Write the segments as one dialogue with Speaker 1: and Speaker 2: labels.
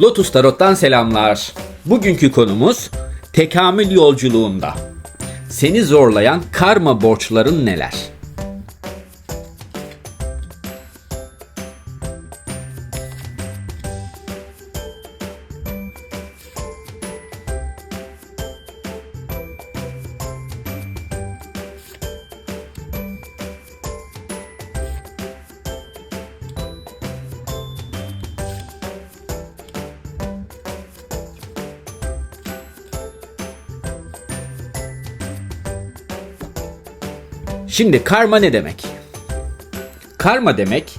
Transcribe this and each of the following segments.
Speaker 1: Lotus Tarot'tan selamlar. Bugünkü konumuz tekamül yolculuğunda. Seni zorlayan karma borçların neler? Şimdi karma ne demek? Karma demek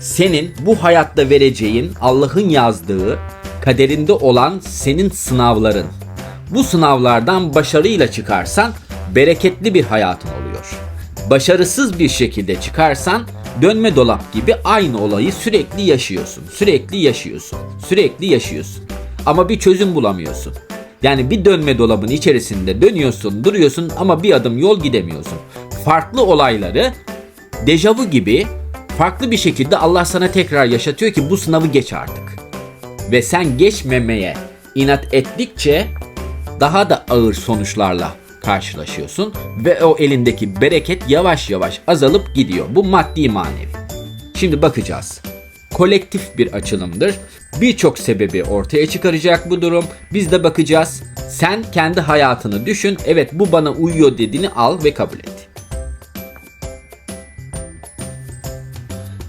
Speaker 1: senin bu hayatta vereceğin Allah'ın yazdığı kaderinde olan senin sınavların. Bu sınavlardan başarıyla çıkarsan bereketli bir hayatın oluyor. Başarısız bir şekilde çıkarsan dönme dolap gibi aynı olayı sürekli yaşıyorsun. Sürekli yaşıyorsun. Sürekli yaşıyorsun. Ama bir çözüm bulamıyorsun. Yani bir dönme dolabın içerisinde dönüyorsun, duruyorsun ama bir adım yol gidemiyorsun. Farklı olayları dejavu gibi farklı bir şekilde Allah sana tekrar yaşatıyor ki bu sınavı geç artık. Ve sen geçmemeye inat ettikçe daha da ağır sonuçlarla karşılaşıyorsun ve o elindeki bereket yavaş yavaş azalıp gidiyor. Bu maddi manevi. Şimdi bakacağız. Kolektif bir açılımdır. Birçok sebebi ortaya çıkaracak bu durum. Biz de bakacağız. Sen kendi hayatını düşün. Evet bu bana uyuyor dediğini al ve kabul et.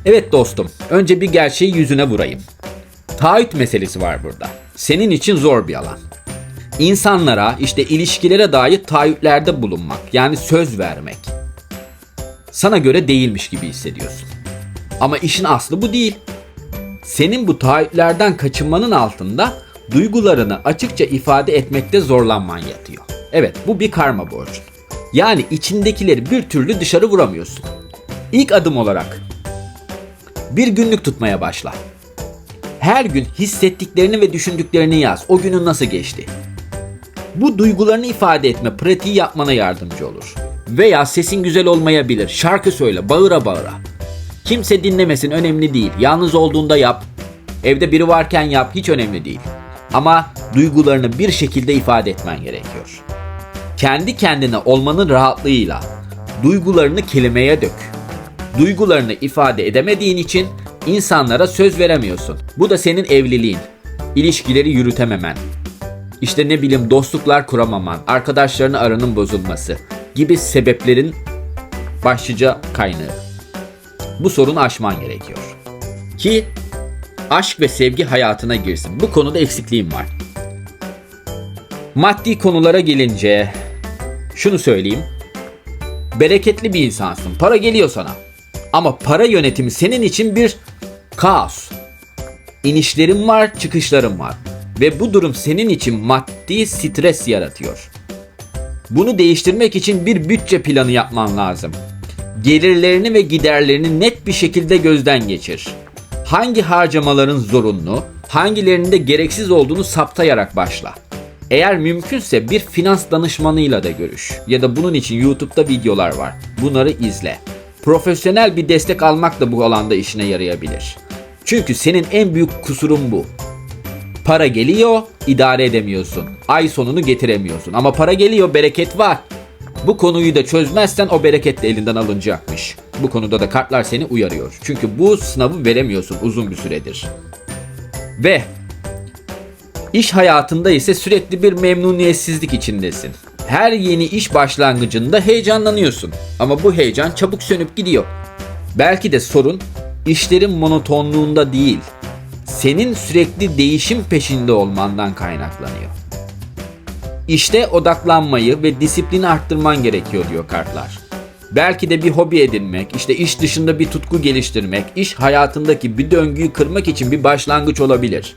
Speaker 1: Evet dostum, önce bir gerçeği yüzüne vurayım. Taahhüt meselesi var burada. Senin için zor bir alan. İnsanlara, işte ilişkilere dair taahhütlerde bulunmak, yani söz vermek. Sana göre değilmiş gibi hissediyorsun. Ama işin aslı bu değil. Senin bu taahhütlerden kaçınmanın altında duygularını açıkça ifade etmekte zorlanman yatıyor. Evet, bu bir karma borcun. Yani içindekileri bir türlü dışarı vuramıyorsun. İlk adım olarak bir günlük tutmaya başla. Her gün hissettiklerini ve düşündüklerini yaz. O günün nasıl geçti? Bu duygularını ifade etme pratiği yapmana yardımcı olur. Veya sesin güzel olmayabilir. Şarkı söyle, bağıra bağıra. Kimse dinlemesin önemli değil. Yalnız olduğunda yap. Evde biri varken yap hiç önemli değil. Ama duygularını bir şekilde ifade etmen gerekiyor. Kendi kendine olmanın rahatlığıyla duygularını kelimeye dök duygularını ifade edemediğin için insanlara söz veremiyorsun. Bu da senin evliliğin, ilişkileri yürütememen, işte ne bileyim dostluklar kuramaman, arkadaşlarını aranın bozulması gibi sebeplerin başlıca kaynağı. Bu sorunu aşman gerekiyor. Ki aşk ve sevgi hayatına girsin. Bu konuda eksikliğim var. Maddi konulara gelince şunu söyleyeyim. Bereketli bir insansın. Para geliyor sana. Ama para yönetimi senin için bir kaos. İnişlerin var, çıkışların var. Ve bu durum senin için maddi stres yaratıyor. Bunu değiştirmek için bir bütçe planı yapman lazım. Gelirlerini ve giderlerini net bir şekilde gözden geçir. Hangi harcamaların zorunlu, hangilerinin de gereksiz olduğunu saptayarak başla. Eğer mümkünse bir finans danışmanıyla da görüş. Ya da bunun için YouTube'da videolar var. Bunları izle. Profesyonel bir destek almak da bu alanda işine yarayabilir. Çünkü senin en büyük kusurun bu. Para geliyor, idare edemiyorsun. Ay sonunu getiremiyorsun. Ama para geliyor, bereket var. Bu konuyu da çözmezsen o bereket de elinden alınacakmış. Bu konuda da kartlar seni uyarıyor. Çünkü bu sınavı veremiyorsun uzun bir süredir. Ve iş hayatında ise sürekli bir memnuniyetsizlik içindesin. Her yeni iş başlangıcında heyecanlanıyorsun ama bu heyecan çabuk sönüp gidiyor. Belki de sorun işlerin monotonluğunda değil, senin sürekli değişim peşinde olmandan kaynaklanıyor. İşte odaklanmayı ve disiplini arttırman gerekiyor diyor kartlar. Belki de bir hobi edinmek, işte iş dışında bir tutku geliştirmek, iş hayatındaki bir döngüyü kırmak için bir başlangıç olabilir.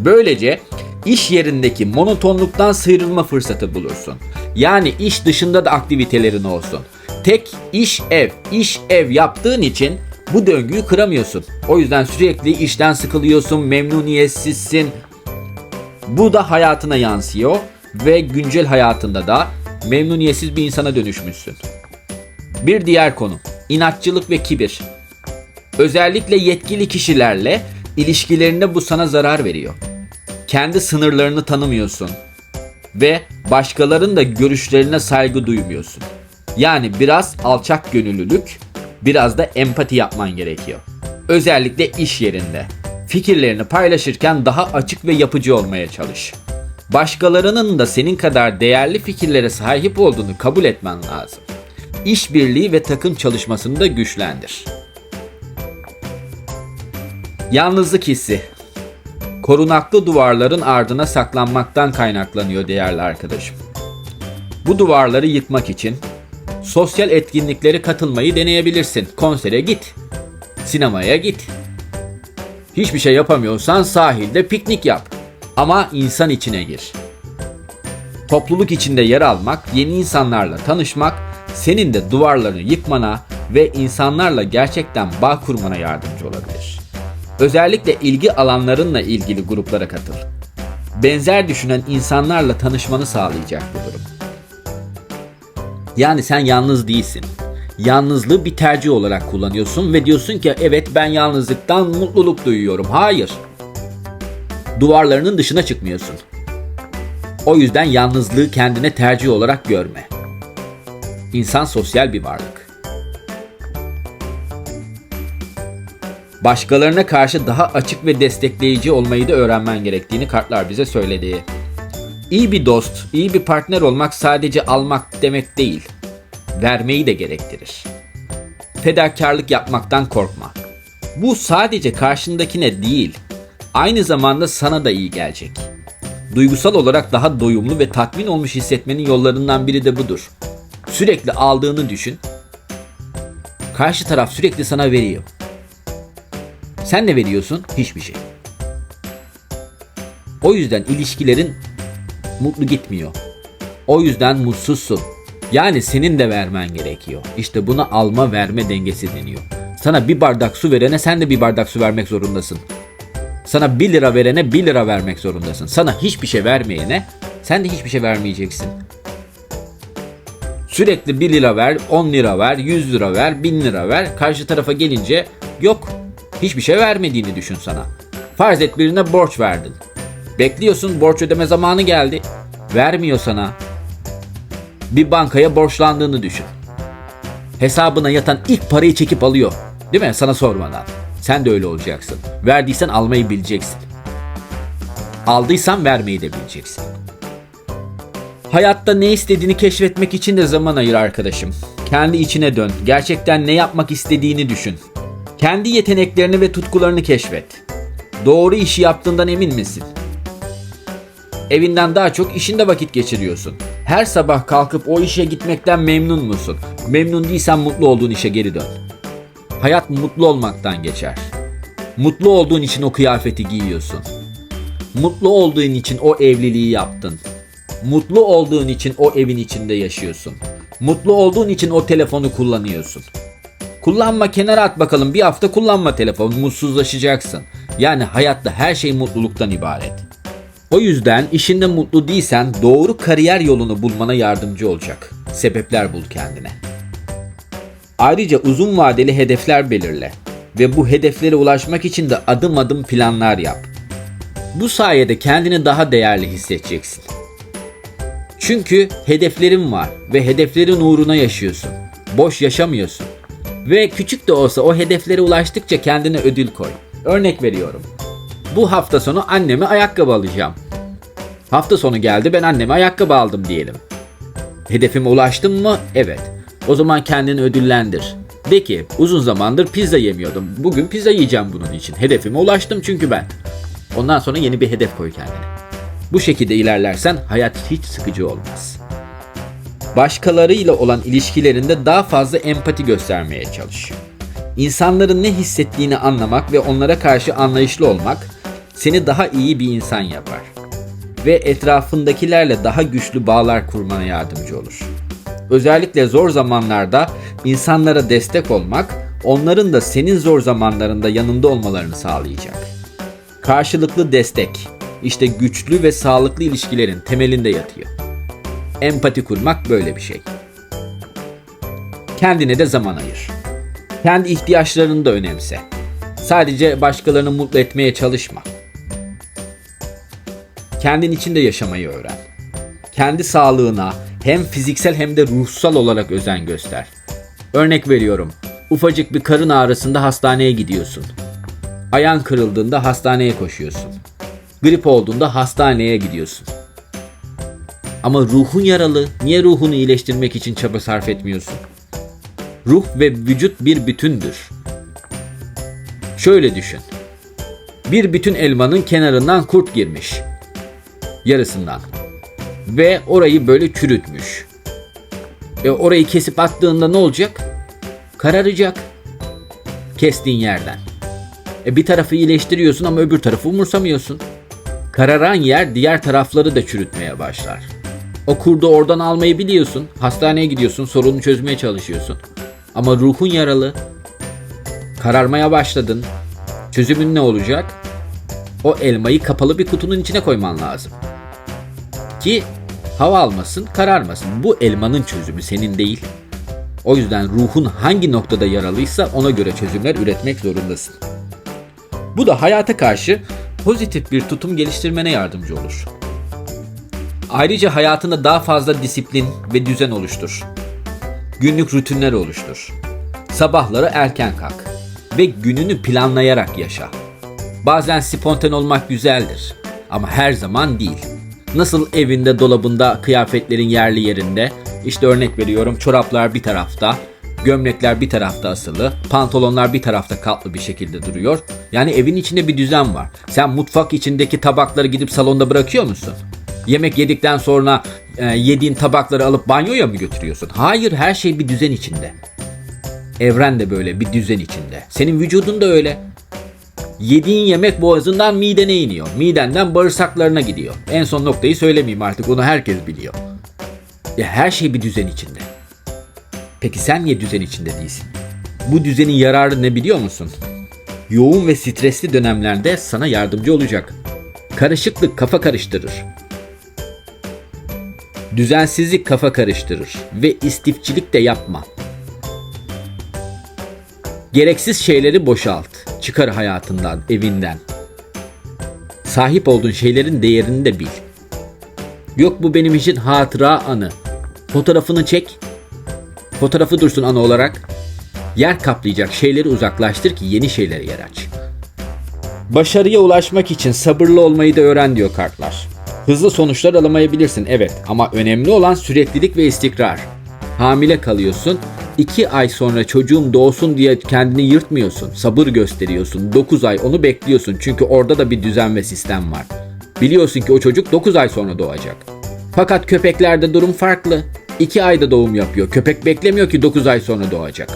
Speaker 1: Böylece iş yerindeki monotonluktan sıyrılma fırsatı bulursun. Yani iş dışında da aktivitelerin olsun. Tek iş ev, iş ev yaptığın için bu döngüyü kıramıyorsun. O yüzden sürekli işten sıkılıyorsun, memnuniyetsizsin. Bu da hayatına yansıyor ve güncel hayatında da memnuniyetsiz bir insana dönüşmüşsün. Bir diğer konu inatçılık ve kibir. Özellikle yetkili kişilerle İlişkilerinde bu sana zarar veriyor. Kendi sınırlarını tanımıyorsun ve başkalarının da görüşlerine saygı duymuyorsun. Yani biraz alçak gönüllülük, biraz da empati yapman gerekiyor. Özellikle iş yerinde. Fikirlerini paylaşırken daha açık ve yapıcı olmaya çalış. Başkalarının da senin kadar değerli fikirlere sahip olduğunu kabul etmen lazım. İşbirliği ve takım çalışmasını da güçlendir. Yalnızlık hissi. Korunaklı duvarların ardına saklanmaktan kaynaklanıyor değerli arkadaşım. Bu duvarları yıkmak için sosyal etkinliklere katılmayı deneyebilirsin. Konsere git. Sinemaya git. Hiçbir şey yapamıyorsan sahilde piknik yap. Ama insan içine gir. Topluluk içinde yer almak, yeni insanlarla tanışmak, senin de duvarlarını yıkmana ve insanlarla gerçekten bağ kurmana yardımcı olabilir. Özellikle ilgi alanlarınla ilgili gruplara katıl. Benzer düşünen insanlarla tanışmanı sağlayacak bu durum. Yani sen yalnız değilsin. Yalnızlığı bir tercih olarak kullanıyorsun ve diyorsun ki evet ben yalnızlıktan mutluluk duyuyorum. Hayır. Duvarlarının dışına çıkmıyorsun. O yüzden yalnızlığı kendine tercih olarak görme. İnsan sosyal bir varlık. Başkalarına karşı daha açık ve destekleyici olmayı da öğrenmen gerektiğini kartlar bize söyledi. İyi bir dost, iyi bir partner olmak sadece almak demek değil. Vermeyi de gerektirir. Fedakarlık yapmaktan korkma. Bu sadece karşındakine değil, aynı zamanda sana da iyi gelecek. Duygusal olarak daha doyumlu ve tatmin olmuş hissetmenin yollarından biri de budur. Sürekli aldığını düşün. Karşı taraf sürekli sana veriyor. Sen ne veriyorsun? Hiçbir şey. O yüzden ilişkilerin mutlu gitmiyor. O yüzden mutsuzsun. Yani senin de vermen gerekiyor. İşte buna alma verme dengesi deniyor. Sana bir bardak su verene sen de bir bardak su vermek zorundasın. Sana 1 lira verene 1 lira vermek zorundasın. Sana hiçbir şey vermeyene sen de hiçbir şey vermeyeceksin. Sürekli 1 lira ver, 10 lira ver, 100 lira ver, 1000 lira ver. Karşı tarafa gelince yok. Hiçbir şey vermediğini düşün sana. Farz et birine borç verdin. Bekliyorsun borç ödeme zamanı geldi. Vermiyor sana. Bir bankaya borçlandığını düşün. Hesabına yatan ilk parayı çekip alıyor. Değil mi? Sana sormadan. Sen de öyle olacaksın. Verdiysen almayı bileceksin. Aldıysan vermeyi de bileceksin. Hayatta ne istediğini keşfetmek için de zaman ayır arkadaşım. Kendi içine dön. Gerçekten ne yapmak istediğini düşün. Kendi yeteneklerini ve tutkularını keşfet. Doğru işi yaptığından emin misin? Evinden daha çok işinde vakit geçiriyorsun. Her sabah kalkıp o işe gitmekten memnun musun? Memnun değilsen mutlu olduğun işe geri dön. Hayat mutlu olmaktan geçer. Mutlu olduğun için o kıyafeti giyiyorsun. Mutlu olduğun için o evliliği yaptın. Mutlu olduğun için o evin içinde yaşıyorsun. Mutlu olduğun için o telefonu kullanıyorsun. Kullanma kenara at bakalım bir hafta kullanma telefonu mutsuzlaşacaksın. Yani hayatta her şey mutluluktan ibaret. O yüzden işinde mutlu değilsen doğru kariyer yolunu bulmana yardımcı olacak. Sebepler bul kendine. Ayrıca uzun vadeli hedefler belirle ve bu hedeflere ulaşmak için de adım adım planlar yap. Bu sayede kendini daha değerli hissedeceksin. Çünkü hedeflerin var ve hedeflerin uğruna yaşıyorsun. Boş yaşamıyorsun. Ve küçük de olsa o hedeflere ulaştıkça kendine ödül koy. Örnek veriyorum. Bu hafta sonu anneme ayakkabı alacağım. Hafta sonu geldi ben anneme ayakkabı aldım diyelim. Hedefime ulaştım mı? Evet. O zaman kendini ödüllendir. De ki uzun zamandır pizza yemiyordum. Bugün pizza yiyeceğim bunun için. Hedefime ulaştım çünkü ben. Ondan sonra yeni bir hedef koy kendine. Bu şekilde ilerlersen hayat hiç sıkıcı olmaz. Başkalarıyla olan ilişkilerinde daha fazla empati göstermeye çalış. İnsanların ne hissettiğini anlamak ve onlara karşı anlayışlı olmak seni daha iyi bir insan yapar ve etrafındakilerle daha güçlü bağlar kurmana yardımcı olur. Özellikle zor zamanlarda insanlara destek olmak, onların da senin zor zamanlarında yanında olmalarını sağlayacak. Karşılıklı destek, işte güçlü ve sağlıklı ilişkilerin temelinde yatıyor. Empati kurmak böyle bir şey. Kendine de zaman ayır. Kendi ihtiyaçlarını da önemse. Sadece başkalarını mutlu etmeye çalışma. Kendin içinde yaşamayı öğren. Kendi sağlığına hem fiziksel hem de ruhsal olarak özen göster. Örnek veriyorum. Ufacık bir karın ağrısında hastaneye gidiyorsun. Ayağın kırıldığında hastaneye koşuyorsun. Grip olduğunda hastaneye gidiyorsun. Ama ruhun yaralı. Niye ruhunu iyileştirmek için çaba sarf etmiyorsun? Ruh ve vücut bir bütündür. Şöyle düşün. Bir bütün elmanın kenarından kurt girmiş. Yarısından. Ve orayı böyle çürütmüş. E orayı kesip attığında ne olacak? Kararacak. Kestiğin yerden. E bir tarafı iyileştiriyorsun ama öbür tarafı umursamıyorsun. Kararan yer diğer tarafları da çürütmeye başlar. O kurdu oradan almayı biliyorsun. Hastaneye gidiyorsun, sorunu çözmeye çalışıyorsun. Ama ruhun yaralı. Kararmaya başladın. Çözümün ne olacak? O elmayı kapalı bir kutunun içine koyman lazım. Ki hava almasın, kararmasın. Bu elmanın çözümü senin değil. O yüzden ruhun hangi noktada yaralıysa ona göre çözümler üretmek zorundasın. Bu da hayata karşı pozitif bir tutum geliştirmene yardımcı olur. Ayrıca hayatında daha fazla disiplin ve düzen oluştur. Günlük rutinler oluştur. Sabahları erken kalk ve gününü planlayarak yaşa. Bazen spontan olmak güzeldir ama her zaman değil. Nasıl evinde dolabında kıyafetlerin yerli yerinde, işte örnek veriyorum çoraplar bir tarafta, gömlekler bir tarafta asılı, pantolonlar bir tarafta katlı bir şekilde duruyor. Yani evin içinde bir düzen var. Sen mutfak içindeki tabakları gidip salonda bırakıyor musun? Yemek yedikten sonra e, yediğin tabakları alıp banyoya mı götürüyorsun? Hayır, her şey bir düzen içinde. Evren de böyle bir düzen içinde. Senin vücudun da öyle. Yediğin yemek boğazından midene iniyor. Midenden bağırsaklarına gidiyor. En son noktayı söylemeyeyim artık onu herkes biliyor. Ya her şey bir düzen içinde. Peki sen niye düzen içinde değilsin? Bu düzenin yararı ne biliyor musun? Yoğun ve stresli dönemlerde sana yardımcı olacak. Karışıklık kafa karıştırır. Düzensizlik kafa karıştırır ve istifçilik de yapma. Gereksiz şeyleri boşalt. Çıkar hayatından, evinden. Sahip olduğun şeylerin değerini de bil. Yok bu benim için hatıra anı. Fotoğrafını çek. Fotoğrafı dursun anı olarak. Yer kaplayacak şeyleri uzaklaştır ki yeni şeylere yer aç. Başarıya ulaşmak için sabırlı olmayı da öğren diyor kartlar. Hızlı sonuçlar alamayabilirsin evet ama önemli olan süreklilik ve istikrar. Hamile kalıyorsun, 2 ay sonra çocuğum doğsun diye kendini yırtmıyorsun. Sabır gösteriyorsun. 9 ay onu bekliyorsun çünkü orada da bir düzen ve sistem var. Biliyorsun ki o çocuk 9 ay sonra doğacak. Fakat köpeklerde durum farklı. 2 ayda doğum yapıyor. Köpek beklemiyor ki 9 ay sonra doğacak.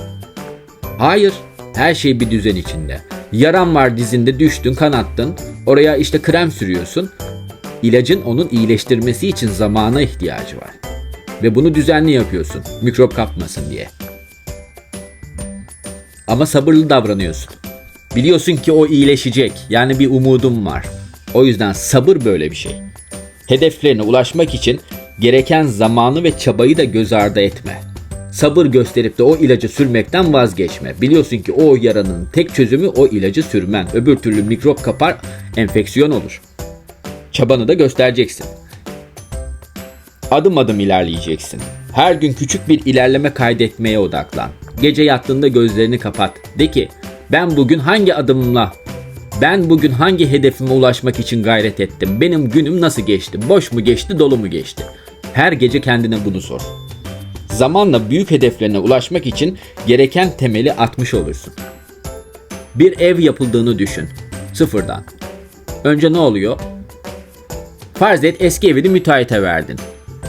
Speaker 1: Hayır, her şey bir düzen içinde. Yaran var dizinde düştün, kanattın. Oraya işte krem sürüyorsun. İlacın onun iyileştirmesi için zamana ihtiyacı var. Ve bunu düzenli yapıyorsun. Mikrop kapmasın diye. Ama sabırlı davranıyorsun. Biliyorsun ki o iyileşecek. Yani bir umudum var. O yüzden sabır böyle bir şey. Hedeflerine ulaşmak için gereken zamanı ve çabayı da göz ardı etme. Sabır gösterip de o ilacı sürmekten vazgeçme. Biliyorsun ki o yaranın tek çözümü o ilacı sürmen. Öbür türlü mikrop kapar, enfeksiyon olur. Çabanı da göstereceksin. Adım adım ilerleyeceksin. Her gün küçük bir ilerleme kaydetmeye odaklan. Gece yattığında gözlerini kapat. De ki ben bugün hangi adımımla ben bugün hangi hedefime ulaşmak için gayret ettim? Benim günüm nasıl geçti? Boş mu geçti, dolu mu geçti? Her gece kendine bunu sor. Zamanla büyük hedeflerine ulaşmak için gereken temeli atmış olursun. Bir ev yapıldığını düşün. Sıfırdan. Önce ne oluyor? Farz et eski evini müteahhite verdin.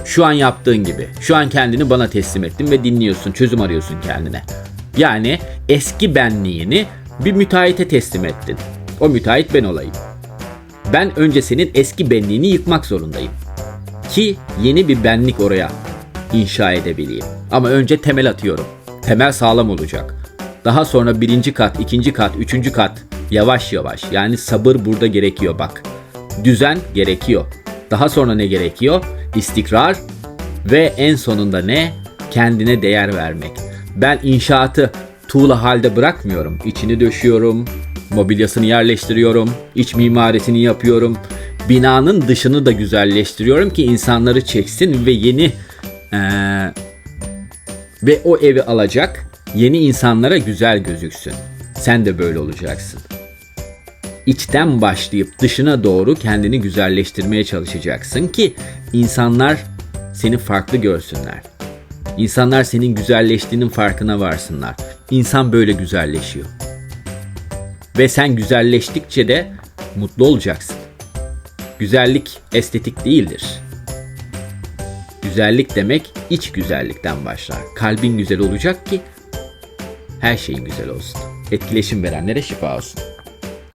Speaker 1: Şu an yaptığın gibi. Şu an kendini bana teslim ettin ve dinliyorsun, çözüm arıyorsun kendine. Yani eski benliğini bir müteahhite teslim ettin. O müteahhit ben olayım. Ben önce senin eski benliğini yıkmak zorundayım. Ki yeni bir benlik oraya inşa edebileyim. Ama önce temel atıyorum. Temel sağlam olacak. Daha sonra birinci kat, ikinci kat, üçüncü kat yavaş yavaş. Yani sabır burada gerekiyor bak. Düzen gerekiyor. Daha sonra ne gerekiyor? İstikrar ve en sonunda ne? Kendine değer vermek. Ben inşaatı tuğla halde bırakmıyorum. İçini döşüyorum, Mobilyasını yerleştiriyorum, iç mimarisini yapıyorum. Binanın dışını da güzelleştiriyorum ki insanları çeksin ve yeni eee, ve o evi alacak yeni insanlara güzel gözüksün. Sen de böyle olacaksın. İçten başlayıp dışına doğru kendini güzelleştirmeye çalışacaksın ki insanlar seni farklı görsünler. İnsanlar senin güzelleştiğinin farkına varsınlar. İnsan böyle güzelleşiyor. Ve sen güzelleştikçe de mutlu olacaksın. Güzellik estetik değildir. Güzellik demek iç güzellikten başlar. Kalbin güzel olacak ki her şeyin güzel olsun. Etkileşim verenlere şifa olsun.